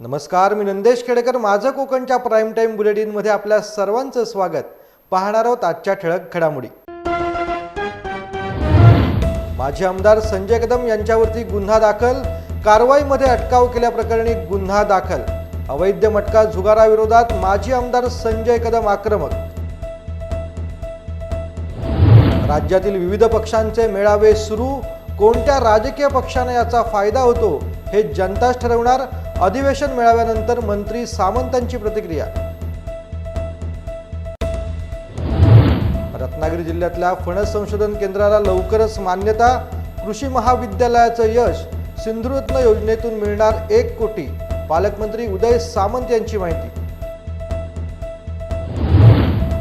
नमस्कार मी नंदेश खेडेकर. माझं कोकणच्या प्राईम टाईम बुलेटिनमध्ये आपल्या सर्वांचं स्वागत. पाहणार आहोत आजच्या ठळक घडामोडी. माजी आमदार संजय कदम यांच्यावरती गुन्हा दाखल. कारवाईमध्ये अटकाव केल्याप्रकरणी गुन्हा दाखल. अवैध मटका जुगाराविरोधात माजी आमदार संजय कदम आक्रमक. राज्यातील विविध पक्षांचे मेळावे सुरू. कोणत्या राजकीय पक्षाने याचा फायदा होतो हे जनताच ठरवणार. अधिवेशन मेळाव्यानंतर मंत्री सामंतांची प्रतिक्रिया. रत्नागिरी जिल्ह्यातल्या फणस संशोधन केंद्राला लवकरच मान्यता कृषी महाविद्यालयाचं यश सिंधुरत्न योजनेतून मिळणार एक कोटी पालकमंत्री उदय सामंत यांची माहिती.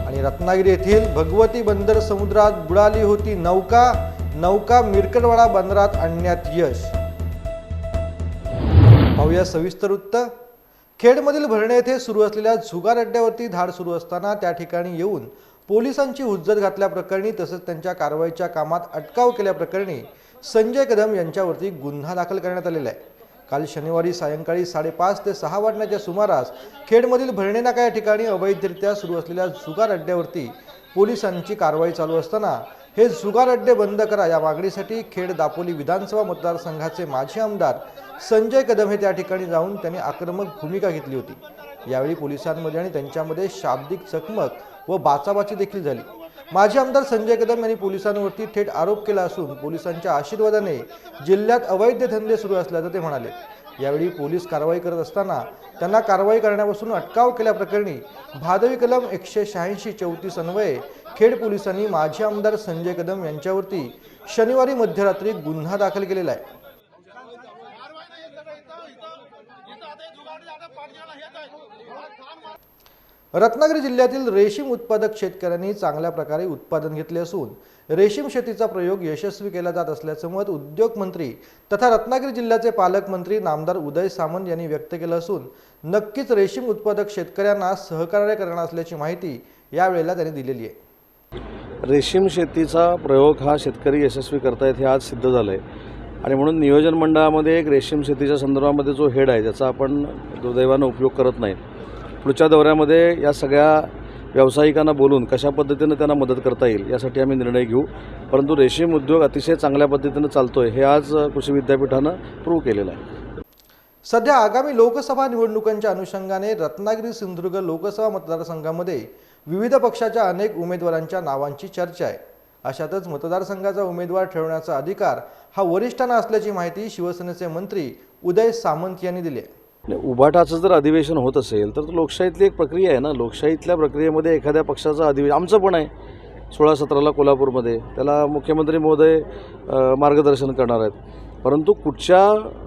आणि रत्नागिरी येथील भगवती बंदर समुद्रात बुडाली होती नौका नौका मिरकटवाडा बंदरात आणण्यात यश. पाहूया सविस्तर वृत्त खेडमधील भरणे येथे सुरू असलेल्या झुगार अड्ड्यावरती धाड सुरू असताना त्या ठिकाणी येऊन पोलिसांची हुज्जत घातल्याप्रकरणी तसंच त्यांच्या कारवाईच्या कामात अटकाव केल्याप्रकरणी संजय कदम यांच्यावरती गुन्हा दाखल करण्यात आलेला आहे. काल शनिवारी सायंकाळी साडेपाच ते सहा वाजण्याच्या सुमारास खेडमधील भरणे नाका या ठिकाणी अवैधरित्या सुरू असलेल्या जुगार अड्ड्यावरती पोलिसांची कारवाई चालू असताना हे जुगार अड्डे बंद करा. या मागणीसाठी खेड दापोली विधानसभा मतदारसंघाचे माजी आमदार संजय कदम हे त्या ठिकाणी जाऊन त्यांनी आक्रमक भूमिका घेतली होती. यावेळी पोलिसांमध्ये आणि त्यांच्यामध्ये शाब्दिक चकमक व बाचाबाची देखील झाली. माजी आमदार संजय कदम यांनी पोलिसांवरती थेट आरोप केला असून पोलिसांच्या आशीर्वादाने जिल्ह्यात अवैध धंदे सुरू असल्याचं ते म्हणाले. यावेळी पोलीस कारवाई करत असताना त्यांना कारवाई करण्यापासून अटकाव केल्याप्रकरणी भादवी कलम एकशे शहाऐंशी चौतीस अन्वये खेड पोलिसांनी माजी आमदार संजय कदम यांच्यावरती शनिवारी मध्यरात्री गुन्हा दाखल केलेला आहे. रत्नागिरी जिल्ह्यातील रेशीम उत्पादक शेतकऱ्यांनी चांगल्या प्रकारे उत्पादन घेतले असून रेशीम शेतीचा प्रयोग यशस्वी केला जात असल्याचं मत उद्योग मंत्री तथा रत्नागिरी जिल्ह्याचे पालकमंत्री नामदार उदय सामंत यांनी व्यक्त केलं असून नक्कीच रेशीम उत्पादक शेतकऱ्यांना सहकार्य करणार असल्याची माहिती यावेळेला त्यांनी दिलेली आहे. रेशीम शेतीचा प्रयोग हा शेतकरी यशस्वी करतायत हे आज सिद्ध झालं आहे आणि म्हणून नियोजन मंडळामध्ये एक रेशीम शेतीच्या संदर्भामध्ये जो हेड आहे ज्याचा आपण दुर्दैवानं उपयोग करत नाही पुढच्या दौऱ्यामध्ये या सगळ्या व्यावसायिकांना बोलून कशा पद्धतीनं त्यांना मदत करता येईल यासाठी आम्ही निर्णय घेऊ. परंतु रेशीम उद्योग अतिशय चांगल्या पद्धतीनं चालतो आहे हे आज कृषी विद्यापीठानं प्रूव्ह केलेलं आहे. सध्या आगामी लोकसभा निवडणुकांच्या अनुषंगाने रत्नागिरी सिंधुदुर्ग लोकसभा मतदारसंघामध्ये विविध पक्षाच्या अनेक उमेदवारांच्या नावांची चर्चा आहे. अशातच मतदारसंघाचा उमेदवार ठरवण्याचा अधिकार हा वरिष्ठांना असल्याची माहिती शिवसेनेचे मंत्री उदय सामंत यांनी दिली आहे. उभाटाचं जर अधिवेशन होत असेल तर लोकशाहीतली एक प्रक्रिया आहे ना. लोकशाहीतल्या प्रक्रियेमध्ये एखाद्या पक्षाचं अधिवेशन आमचं पण आहे. सोळा सतराला कोल्हापूरमध्ये. त्याला मुख्यमंत्री महोदय मार्गदर्शन करणार आहेत. परंतु कुठच्या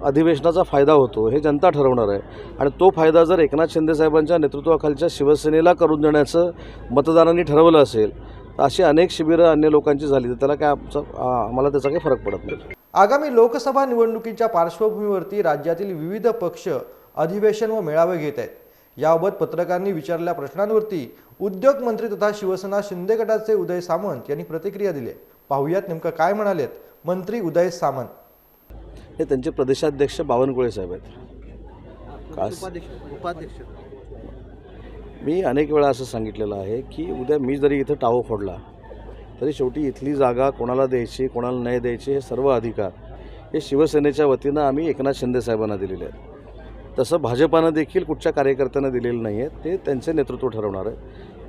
अधिवेशनाचा फायदा होतो हे जनता ठरवणार आहे. आणि तो फायदा जर एकनाथ शिंदेसाहेबांच्या नेतृत्वाखालच्या शिवसेनेला करून देण्याचं मतदारांनी ठरवलं असेल तर अशी अनेक शिबिरं अन्य लोकांची झाली तर त्याला काय आमचा आम्हाला त्याचा काही फरक पडत नाही. आगामी लोकसभा निवडणुकीच्या पार्श्वभूमीवरती राज्यातील विविध पक्ष अधिवेशन व मेळावे घेत आहेत. याबाबत पत्रकारांनी विचारलेल्या प्रश्नांवरती उद्योग मंत्री तथा शिवसेना शिंदे गटाचे उदय सामंत यांनी प्रतिक्रिया दिली. आहे. पाहुयात नेमकं काय म्हणालेत मंत्री उदय सामंत. हे त्यांचे प्रदेशाध्यक्ष बावनकुळे साहेब आहेत. उपाध्यक्ष मी अनेक वेळा असं सांगितलेलं आहे की उद्या मी जरी इथं टाहो फोडला तरी शेवटी इथली जागा कोणाला द्यायची कोणाला नाही द्यायची हे सर्व अधिकार हे शिवसेनेच्या वतीनं आम्ही एकनाथ शिंदे साहेबांना दिलेले आहेत. तसं भाजपानं देखील कुठच्या कार्यकर्त्यांना दिलेलं नाही आहे ते त्यांचे नेतृत्व ठरवणार आहे.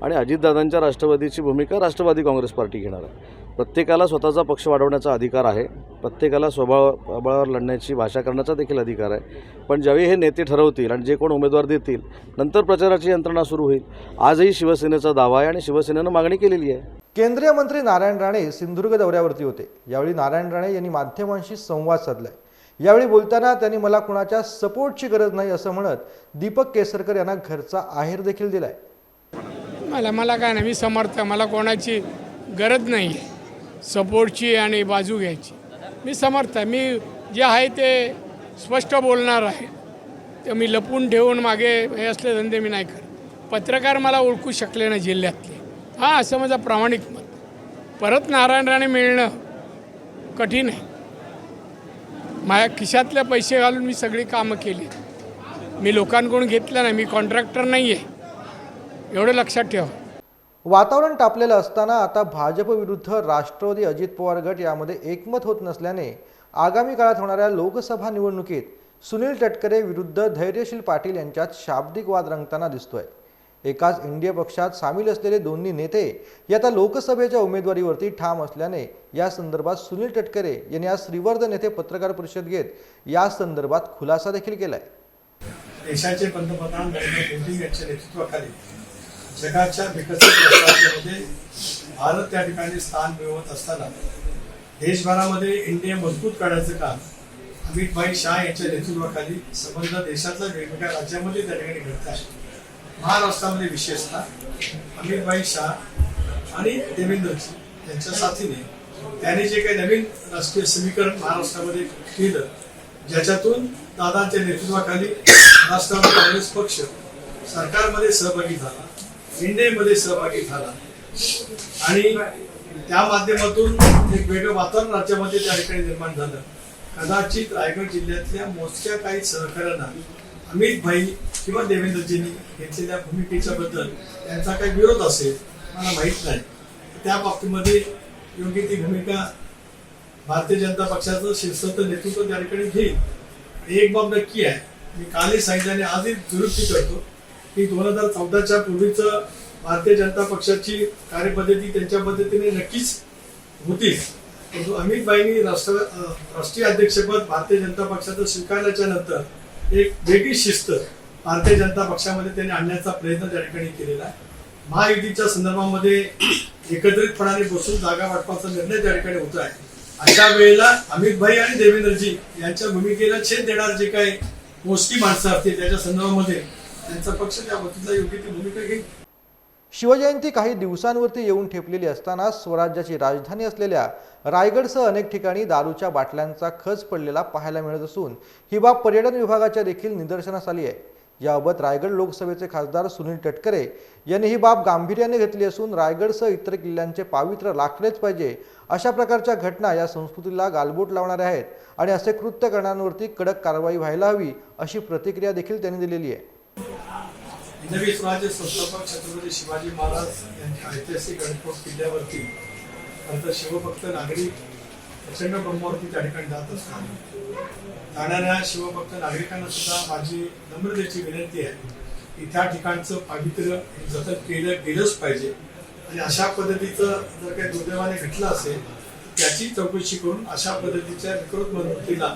आणि अजितदादांच्या राष्ट्रवादीची भूमिका राष्ट्रवादी काँग्रेस पार्टी घेणार आहे. प्रत्येकाला स्वतःचा पक्ष वाढवण्याचा अधिकार आहे. प्रत्येकाला स्वभाव बळावर लढण्याची भाषा करण्याचा देखील अधिकार आहे. पण ज्यावेळी हे नेते ठरवतील आणि जे कोण उमेदवार देतील नंतर प्रचाराची यंत्रणा सुरू होईल. आजही शिवसेनेचा दावा आहे आणि शिवसेनेनं मागणी केलेली आहे. केंद्रीय मंत्री नारायण राणे सिंधुदुर्ग दौऱ्यावरती होते. यावेळी नारायण राणे यांनी माध्यमांशी संवाद साधलाय. यावेळी बोलताना त्यांनी मला कुणाच्या सपोर्टची गरज नाही असं म्हणत दीपक केसरकर यांना घरचा आहेर देखील दिलाय. मला मला काय नाही मी समर्थ मला कोणाची गरज नाही आहे सपोर्टची आणि बाजू घ्यायची. मी समर्थ आहे. मी जे आहे ते स्पष्ट बोलणार आहे. ते मी लपून ठेवून मागे हे असले धंदे मी नाही करत. पत्रकार मला ओळखू शकले नाही जिल्ह्यातले. हां असं माझं प्रामाणिक मत. परत नारायण राणे मिळणं कठीण आहे. माझ्या खिशातल्या पैसे घालून मी सगळी कामं केली. मी लोकांकडून घेतलं नाही मी कॉन्ट्रॅक्टर नाही आहे एवढं लक्षात ठेवा. वातावरण तापलेलं असताना आता भाजप विरुद्ध राष्ट्रवादी अजित पवार गट यामध्ये एकमत होत नसल्याने आगामी काळात होणाऱ्या लोकसभा निवडणुकीत सुनील तटकरे विरुद्ध धैर्यशील पाटील यांच्यात शाब्दिक वाद रंगताना दिसतोय. एकाच इंडिय पक्षात सामील असलेले दोन्ही नेते हे आता लोकसभेच्या उमेदवारीवरती ठाम असल्याने या संदर्भात सुनील तटकरे यांनी आज श्रीवर्धन येथे पत्रकार परिषद घेत या संदर्भात खुलासा देखील केलाय. देशाचे पंतप्रधान नरेंद्र मोदी यांच्या नेतृत्वाखाली जगाच्या विकसित भारत त्या ठिकाणी स्थान मिळवत असताना देशभरामध्ये इंडिया मजबूत करण्याचं काम अमित भाई शाह यांच्या नेतृत्वाखाली संबंध देशातल्या वेगवेगळ्या राज्यामध्ये त्या ठिकाणी घडत आहे. महाराष्ट्रामध्ये विशेषतः अमित भाई शाह आणि देवेंद्रजी यांच्या साथीने त्यांनी जे काही नवीन राष्ट्रीय समीकरण महाराष्ट्रामध्ये केलं ज्याच्यातून दादांच्या नेतृत्वाखाली राष्ट्रवादी काँग्रेस पक्ष सरकारमध्ये सहभागी झाला इंडियामध्ये सहभागी झाला. आणि त्या माध्यमातून एक वेगळं वातावरण राज्यामध्ये त्या ठिकाणी निर्माण झालं. कदाचित रायगड जिल्ह्यातल्या मोजक्या काही सहकाऱ्यांना अमित भाई किंवा देवेंद्रजींनी घेतलेल्या भूमिकेच्या बद्दल त्यांचा काही विरोध असेल मला माहीत नाही. त्या बाबतीमध्ये योग्य ती भूमिका भारतीय जनता पक्षाचं शिरसत नेतृत्व त्या ठिकाणी घेईल. एक बाब नक्की आहे मी कालही सांगितलं आणि आजही दुरुस्ती करतो की दोन हजार चौदाच्या पूर्वीचं भारतीय जनता पक्षाची कार्यपद्धती त्यांच्या पद्धतीने नक्कीच होतीच. परंतु अमित भाईंनी राष्ट्र राष्ट्रीय अध्यक्षपद भारतीय जनता पक्षाचं स्वीकारल्याच्या नंतर एक वेगळी शिस्त भारतीय जनता पक्षामध्ये त्यांनी आणण्याचा प्रयत्न त्या ठिकाणी केलेला आहे. महायुतीच्या संदर्भामध्ये एकत्रितपणाने बसून जागा वाटपाचा निर्णय त्या ठिकाणी होत आहे. अशा वेळेला अमित भाई आणि देवेंद्रजी यांच्या भूमिकेला छेद देणार जे काही मोजकी माणसं असतील त्याच्या संदर्भामध्ये त्यांचा पक्ष त्या बाबतीतला योग्य ती भूमिका घेईल. शिवजयंती काही दिवसांवरती येऊन ठेपलेली असताना स्वराज्याची राजधानी असलेल्या रायगडसह अनेक ठिकाणी दारूच्या बाटल्यांचा खच पडलेला पाहायला मिळत असून ही बाब पर्यटन विभागाच्या देखील निदर्शनास आली आहे. याबाबत रायगड लोकसभेचे खासदार सुनील तटकरे यांनी ही बाब गांभीर्याने घेतली असून रायगडसह इतर किल्ल्यांचे पावित्र्य राखलेच पाहिजे अशा प्रकारच्या घटना या संस्कृतीला गालबोट लावणाऱ्या आहेत आणि असे कृत्य करणाऱ्यांवरती कडक कारवाई व्हायला हवी अशी प्रतिक्रिया देखील त्यांनी दिलेली आहे. हिंदवी स्वराज्य संस्थापक छत्रपती शिवाजी महाराज यांच्या ऐतिहासिक गणपत किल्ल्यावरती नंतर शिवभक्त नागरिक प्रचंड ब्रह्मावरती त्या ठिकाणी जात असतात जाणाऱ्या शिवभक्त नागरिकांना सुद्धा माझी नम्रतेची विनंती आहे की त्या ठिकाणचं पावित्र्य जतन केलं गेलंच पाहिजे आणि अशा पद्धतीचं जर काही दुर्दैवाने घटलं असेल त्याची चौकशी करून अशा पद्धतीच्या विकृत मनोवृत्तीला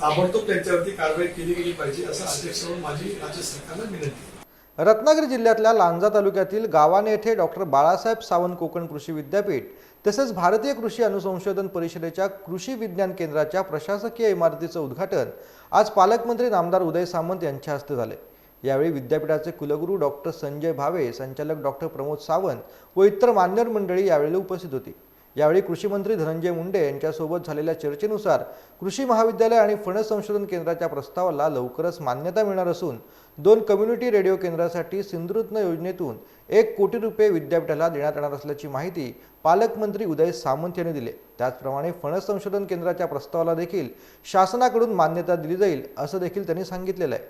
ताबडतोब त्यांच्यावरती कारवाई केली गेली पाहिजे असं अध्यक्ष म्हणून माझी राज्य सरकारला विनंती आहे. रत्नागिरी जिल्ह्यातल्या लांजा तालुक्यातील गावाने येथे डॉक्टर बाळासाहेब सावंत कोकण कृषी विद्यापीठ तसेच भारतीय कृषी अनुसंशोधन परिषदेच्या कृषी विज्ञान केंद्राच्या प्रशासकीय इमारतीचं उद्घाटन आज पालकमंत्री नामदार उदय सामंत यांच्या हस्ते झाले. यावेळी विद्यापीठाचे कुलगुरू डॉक्टर संजय भावे संचालक डॉक्टर प्रमोद सावंत व इतर मान्यवर मंडळी यावेळी उपस्थित होती. यावेळी कृषी मंत्री धनंजय मुंडे यांच्यासोबत झालेल्या चर्चेनुसार कृषी महाविद्यालय आणि फणस संशोधन केंद्राच्या प्रस्तावाला लवकरच मान्यता मिळणार असून दोन कम्युनिटी रेडिओ केंद्रासाठी सिंधुरत्न योजनेतून एक कोटी रुपये विद्यापीठाला देण्यात येणार असल्याची माहिती पालकमंत्री उदय सामंत यांनी दिली. त्याचप्रमाणे फणस संशोधन केंद्राच्या प्रस्तावाला देखील शासनाकडून मान्यता दिली जाईल असं देखील त्यांनी सांगितलेलं आहे.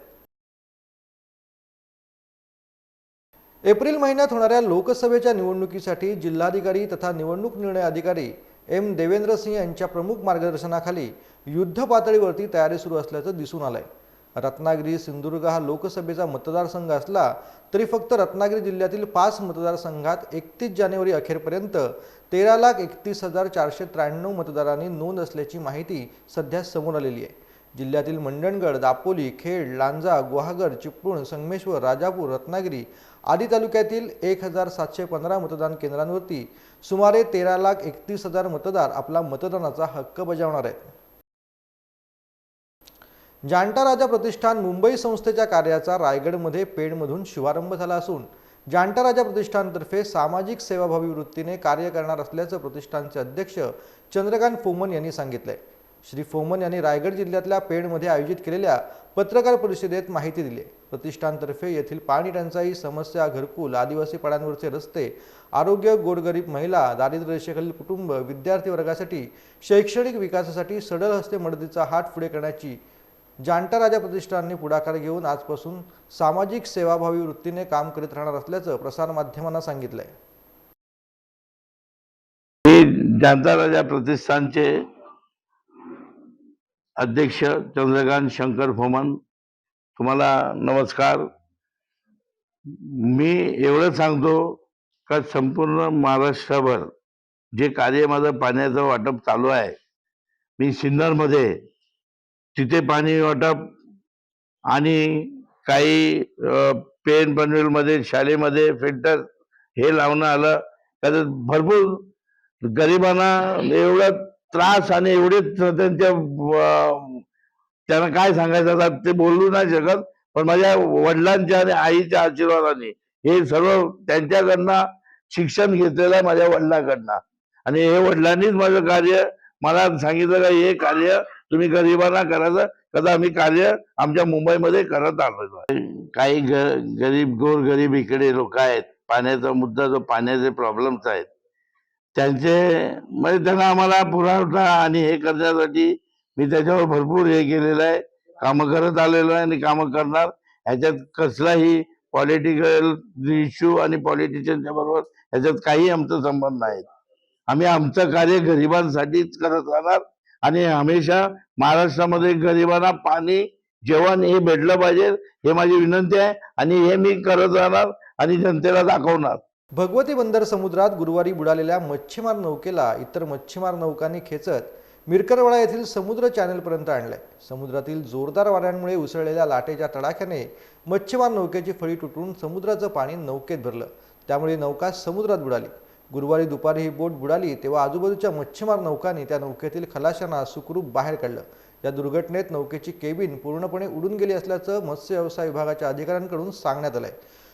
एप्रिल महिन्यात होणाऱ्या लोकसभेच्या निवडणुकीसाठी जिल्हाधिकारी तथा निवडणूक निर्णय अधिकारी एम देवेंद्र सिंह यांच्या प्रमुख मार्गदर्शनाखाली युद्ध पातळीवरती तयारी सुरू असल्याचं दिसून आलं आहे रत्नागिरी सिंधुदुर्ग हा लोकसभेचा मतदारसंघ असला तरी फक्त रत्नागिरी जिल्ह्यातील पाच मतदारसंघात एकतीस जानेवारी अखेरपर्यंत तेरा लाख एकतीस हजार चारशे त्र्याण्णव मतदारांनी नोंद असल्याची माहिती सध्या समोर आलेली आहे. जिल्ह्यातील मंडणगड दापोली खेड लांजा गुहागर चिपळूण संगमेश्वर राजापूर रत्नागिरी आदी तालुक्यातील एक हजार सातशे पंधरा मतदान केंद्रांवरती सुमारे तेरा लाख एकतीस हजार मतदार आपला मतदानाचा हक्क बजावणार आहेत. जाणता राजा प्रतिष्ठान मुंबई संस्थेच्या कार्याचा रायगडमध्ये पेणमधून शुभारंभ झाला असून जाणता राजा प्रतिष्ठानतर्फे सामाजिक सेवाभावी वृत्तीने कार्य करणार असल्याचं प्रतिष्ठानचे अध्यक्ष चंद्रकांत फोमन यांनी सांगितले श्री फोमन यांनी रायगड जिल्ह्यातल्या पेणमध्ये आयोजित केलेल्या पत्रकार परिषदेत माहिती दिली. प्रतिष्ठानतर्फे येथील पाणी टंचाई समस्या घरकुल आदिवासी पाड्यांवरचे रस्ते आरोग्य गोरगरीब महिला दारिद्र्य रेषेखालील कुटुंब विद्यार्थी वर्गासाठी शैक्षणिक विकासासाठी सडल हस्ते मदतीचा हात पुढे करण्याची जाणता राजा प्रतिष्ठानने पुढाकार घेऊन आजपासून सामाजिक सेवाभावी वृत्तीने काम करीत राहणार असल्याचं प्रसारमाध्यमांना सांगितलं आहे मी जाणता राजा प्रतिष्ठानचे अध्यक्ष चंद्रकांत शंकर फोमन तुम्हाला नमस्कार. मी एवढं सांगतो का संपूर्ण महाराष्ट्रभर जे कार्य माझं पाण्याचं वाटप चालू आहे मी सिन्नरमध्ये तिथे पाणी वाटप आणि काही पेन पनवेलमध्ये शाळेमध्ये फिल्टर हे लावणं आलं. त्याच्यात भरपूर गरिबांना एवढा त्रास आणि एवढे त्यांच्या त्यांना काय सांगायचं आता ते बोलू नाही शकत. पण माझ्या वडिलांच्या आणि आईच्या आशीर्वादाने हे सर्व त्यांच्याकडनं शिक्षण घेतलेलं आहे माझ्या वडिलांकडनं. आणि हे वडिलांनीच माझं कार्य मला सांगितलं का हे कार्य तुम्ही गरिबांना करायचं कदा आम्ही कार्य आमच्या मुंबईमध्ये करत आलो काही ग गरीब गोर गरीब इकडे लोक आहेत. पाण्याचा मुद्दा जो पाण्याचे प्रॉब्लेम्स आहेत. त्यांचे म्हणजे त्यांना आम्हाला पुरवठा आणि हे करण्यासाठी मी त्याच्यावर भरपूर हे केलेलं आहे. कामं करत आलेलो आहे आणि कामं करणार. ह्याच्यात कसलाही पॉलिटिकल इश्यू आणि पॉलिटिशियनच्या बरोबर ह्याच्यात काही आमचा संबंध नाही. आम्ही आमचं कार्य गरिबांसाठीच करत राहणार. आणि हमेशा महाराष्ट्रामध्ये गरिबांना पाणी जेवण हे भेटलं पाहिजे हे माझी विनंती आहे आणि हे मी करत राहणार आणि जनतेला दाखवणार. भगवती बंदर समुद्रात गुरुवारी बुडालेल्या मच्छीमार नौकेला इतर मच्छीमार नौकांनी खेचत मिरकरवाडा येथील समुद्र चॅनेलपर्यंत आणलंय समुद्रातील जोरदार वाऱ्यांमुळे उसळलेल्या लाटेच्या तडाख्याने मच्छीमार नौकेची फळी तुटून समुद्राचं पाणी नौकेत भरलं. त्यामुळे नौका समुद्रात बुडाली. गुरुवारी दुपारी ही बोट बुडाली तेव्हा आजूबाजूच्या मच्छीमार नौकांनी त्या नौकेतील खलाशांना सुखरूप बाहेर काढलं. या दुर्घटनेत नौकेची केबिन पूर्णपणे उडून गेली असल्याचं मत्स्य व्यवसाय विभागाच्या अधिकाऱ्यांकडून सांगण्यात आलंय.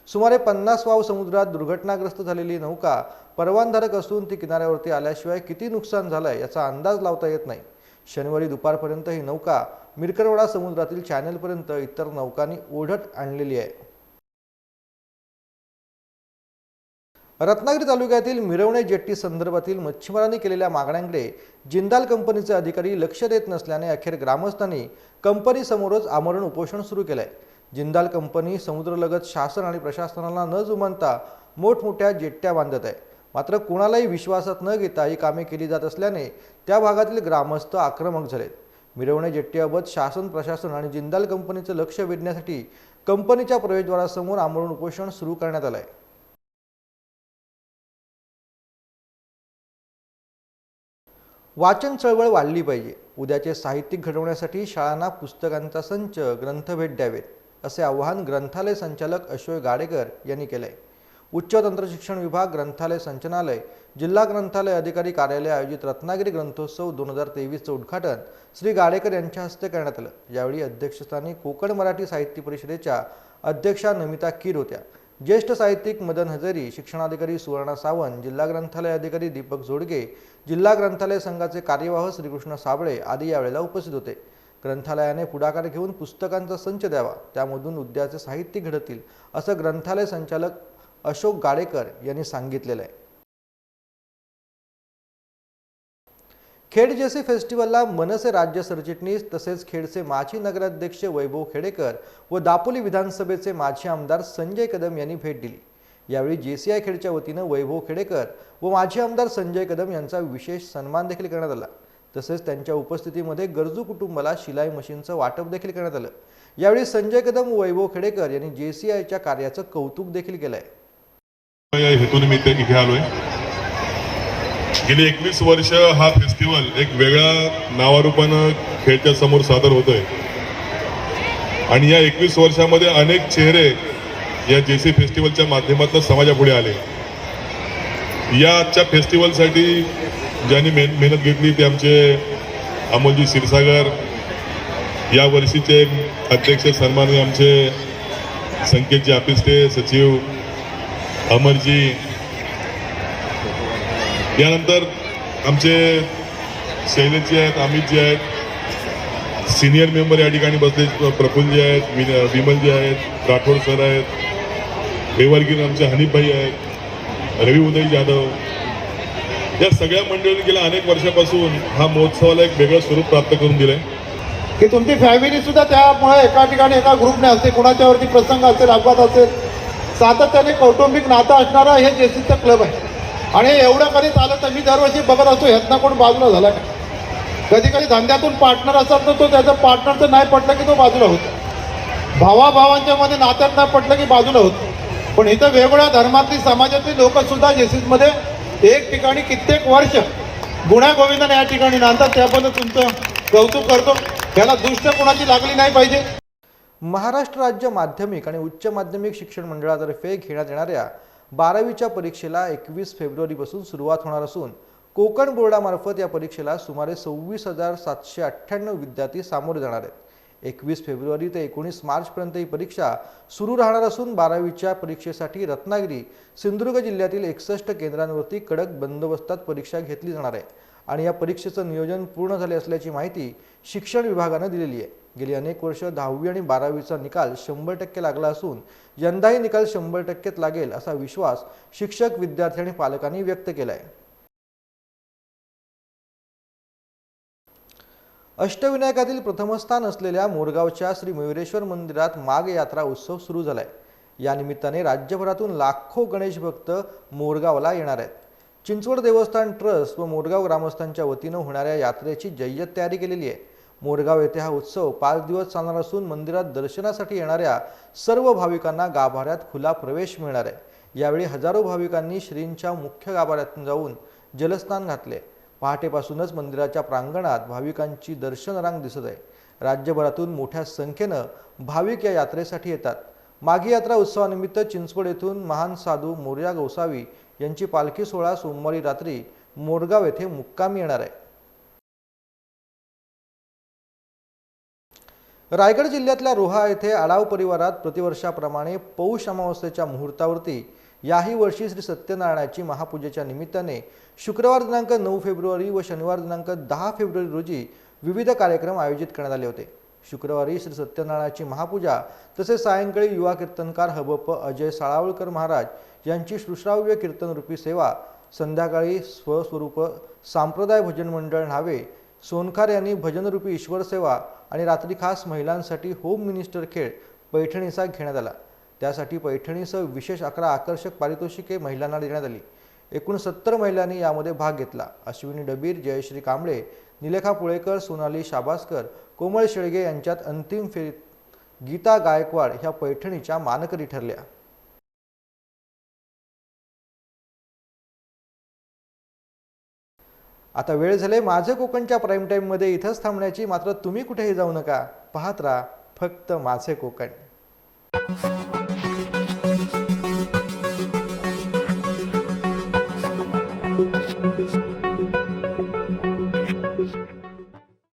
सुमारे पन्नास वाव समुद्रात दुर्घटनाग्रस्त झालेली नौका परवानधारक असून ती किनाऱ्यावरती आल्याशिवाय किती नुकसान झालंय याचा अंदाज लावता येत नाही. शनिवारी दुपारपर्यंत ही नौका मिरकरवाडा समुद्रातील चॅनेलपर्यंत इतर नौकांनी ओढत आणलेली आहे. रत्नागिरी तालुक्यातील मिरवणे जेट्टी संदर्भातील मच्छीमारांनी केलेल्या मागण्यांकडे जिंदाल कंपनीचे अधिकारी लक्ष देत नसल्याने अखेर ग्रामस्थांनी कंपनीसमोरच आमरण उपोषण सुरू केलंय. जिंदाल कंपनी समुद्रलगत शासन आणि प्रशासनाला न जुमानता मोठमोठ्या जेट्ट्या बांधत आहे. मात्र कुणालाही विश्वासात न घेता ही कामे केली जात असल्याने त्या भागातील ग्रामस्थ आक्रमक झालेत. मिरवणे जेट्टीबाबत शासन प्रशासन आणि जिंदाल कंपनीचं लक्ष वेधण्यासाठी कंपनीच्या प्रवेशद्वारासमोर आमरण उपोषण सुरू करण्यात आलं आहे वाचन चळवळ वाढली पाहिजे. उद्याचे साहित्यिक घडवण्यासाठी शाळांना पुस्तकांचा संच ग्रंथ भेट द्यावेत असे आवाहन ग्रंथालय संचालक अशोक गाडेकर यांनी केले उच्च तंत्रशिक्षण विभाग ग्रंथालय संचनालय जिल्हा ग्रंथालय अधिकारी कार्यालय आयोजित रत्नागिरी ग्रंथोत्सव दोन हजार तेवीसचं उद्घाटन श्री गाडेकर यांच्या हस्ते करण्यात आलं. यावेळी अध्यक्षस्थानी कोकण मराठी साहित्य परिषदेच्या अध्यक्षा नमिता कीर होत्या. ज्येष्ठ साहित्यिक मदन हजेरी शिक्षणाधिकारी सुवर्णा सावंत जिल्हा ग्रंथालय अधिकारी दीपक जोडगे जिल्हा ग्रंथालय संघाचे कार्यवाह श्रीकृष्ण साबळे आदी यावेळेला उपस्थित होते. ग्रंथालयाने पुढाकार घेऊन पुस्तकांचा संच द्यावा त्यामधून उद्याचे साहित्य घडतील असं ग्रंथालय संचालक अशोक गाडेकर यांनी सांगितलेलं आहे. खेड जेसी फेस्टिवलला मनसे राज्य सरचिटणीस तसेच खेडचे माजी नगराध्यक्ष वैभव खेडेकर व दापोली विधानसभेचे माजी आमदार संजय कदम यांनी भेट दिली. यावेळी जेसीआय खेडच्या वतीनं वैभव खेडेकर व माजी आमदार संजय कदम यांचा विशेष सन्मान देखील करण्यात आला. तसेच त्यांच्या उपस्थितीमध्ये गरजू कुटुंबाला शिलाई मशीनचं वाटप देखील करण्यात आलं. यावेळी संजय कदम व वैभव खेडेकर यांनी जेसीआयच्या कार्याचं कौतुक देखील केलंय. हेतून मी इथे आलोय. गेली एकवीस वर्ष हा फेस्टिवल एक वेगळ्या नावारूपानं खेळच्या समोर सादर होतोय. आणि या एकवीस वर्षामध्ये अनेक चेहरे या जेसी फेस्टिवलच्या माध्यमातून समाजापुढे आले. या आजच्या फेस्टिवलसाठी ज्यांनी मेहन- मेहनत घेतली ते आमचे अमोलजी क्षीरसागर या वर्षीचे अध्यक्ष सन्माननीय आमचे संकेतजी आपिस्ते सचिव अमरजी यानंतर आमचे शैलेशजी आहेत अमितजी आहेत सिनियर मेंबर या ठिकाणी बसले प्रफुल्लजी आहेत विन- विमलजी आहेत राठोड सर आहेत देवरगीर आमचे हनीफभाई आहेत रवी उदय जाधव. या सगळ्या मंडळींनी गेल्या अनेक वर्षापासून हा महोत्सवाला एक वेगळं स्वरूप प्राप्त करून दिलंय. की तुमची फॅमिली सुद्धा त्यामुळे एका ठिकाणी एका ग्रुपने असते. कुणाच्यावरती प्रसंग असेल अपघात असेल सातत्याने कौटुंबिक नातं असणारा हे जेसीचं क्लब आहे. आणि एवढं कधी आलं तर मी दरवर्षी बघत असतो ह्यातनं कोण बाजूला झाला का? कधी कधी धंद्यातून पार्टनर असतात तर तो त्याचा पार्टनरचं नाही पटलं की तो बाजूला होतो. भावाभावांच्या मध्ये नात्यात नाही पटलं की बाजूला होतो. पण इथं वेगवेगळ्या धर्मातली समाजातली लोक सुद्धा जेसीसमध्ये एक ठिकाणी कित्येक वर्ष गुण्यागोविंदाने या ठिकाणी नांदतात. त्याबद्दल तुमचं कौतुक करतो. याला दुष्ट कोणाची लागली नाही पाहिजे. महाराष्ट्र राज्य माध्यमिक आणि उच्च माध्यमिक शिक्षण मंडळातर्फे घेण्यात येणाऱ्या बारावीच्या परीक्षेला एकवीस फेब्रुवारीपासून सुरुवात होणार असून कोकण बोर्डामार्फत या परीक्षेला सुमारे सव्वीस हजार सातशे अठ्ठ्याण्णव विद्यार्थी सामोरे जाणार आहेत. एकवीस फेब्रुवारी ते एकोणीस मार्चपर्यंत ही परीक्षा सुरू राहणार असून बारावीच्या परीक्षेसाठी रत्नागिरी सिंधुदुर्ग जिल्ह्यातील एकसष्ट केंद्रांवरती कडक बंदोबस्तात परीक्षा घेतली जाणार आहे. आणि या परीक्षेचं नियोजन पूर्ण झाले असल्याची माहिती शिक्षण विभागानं दिलेली आहे. गेली अनेक वर्ष दहावी आणि बारावीचा निकाल शंभर टक्के लागला असून यंदाही निकाल शंभर टक्केच लागेल असा विश्वास शिक्षक विद्यार्थी आणि पालकांनी व्यक्त केला आहे अष्टविनायकातील प्रथमस्थान असलेल्या मोरगावच्या श्री मयुरेश्वर मंदिरात माघ यात्रा उत्सव सुरू झाला या निमित्ताने राज्यभरातून लाखो गणेश भक्त मोरगावला येणार आहेत. चिंचवड देवस्थान ट्रस्ट व मोरगाव ग्रामस्थांच्या वतीनं होणाऱ्या यात्रेची जय्यत तयारी केलेली आहे. मोरगाव येथे हा उत्सव पाच दिवस चालणार असून मंदिरात दर्शनासाठी येणाऱ्या सर्व भाविकांना गाभाऱ्यात खुला प्रवेश मिळणार आहे. यावेळी हजारो भाविकांनी श्रींच्या मुख्य गाभाऱ्यातून जाऊन जलस्नान घातले. पहाटेपासूनच मंदिराच्या प्रांगणात भाविकांची दर्शन रांग दिसत आहे. राज्यभरातून मोठ्या संख्येनं भाविक या यात्रेसाठी येतात. माघी यात्रा उत्सवानिमित्त चिंचवड येथून महान साधू मोर्या गोसावी यांची पालखी सोहळा सोमवारी रात्री मोरगाव येथे मुक्कामी येणार आहे. रायगड जिल्ह्यातल्या रोहा येथे आडाव परिवारात प्रतिवर्षाप्रमाणे पौष अमावस्येच्या मुहूर्तावरती याही वर्षी श्री सत्यनारायणाची महापूजेच्या निमित्ताने शुक्रवार दिनांक नऊ फेब्रुवारी व शनिवार दिनांक दहा फेब्रुवारी रोजी विविध कार्यक्रम आयोजित करण्यात आले होते. शुक्रवारी श्री सत्यनारायणाची महापूजा तसेच सायंकाळी युवा कीर्तनकार हबप अजय साळावळकर महाराज यांची सुश्राव्य कीर्तनरूपी सेवा संध्याकाळी स्वस्वरूप सांप्रदाय भजन मंडळ न्हावे सोनखार यांनी भजनरूपी ईश्वर सेवा आणि रात्री खास महिलांसाठी होम मिनिस्टर खेळ पैठणीचा घेण्यात आला. त्यासाठी पैठणीसह विशेष अकरा आकर्षक पारितोषिके महिलांना देण्यात आली. एकूण सत्तर महिलांनी यामध्ये भाग घेतला. अश्विनी डबीर जयश्री कांबळे निलेखा पुळेकर सोनाली शाबासकर कोमल शेळगे यांच्यात अंतिम फेरीत गीता गायकवाड ह्या पैठणीच्या मानकरी ठरल्या. आता वेळ झाले माझं कोकणच्या प्राईम टाईममध्ये इथंच थांबण्याची मात्र तुम्ही कुठेही जाऊ नका. पाहत राहा फक्त माझे कोकण.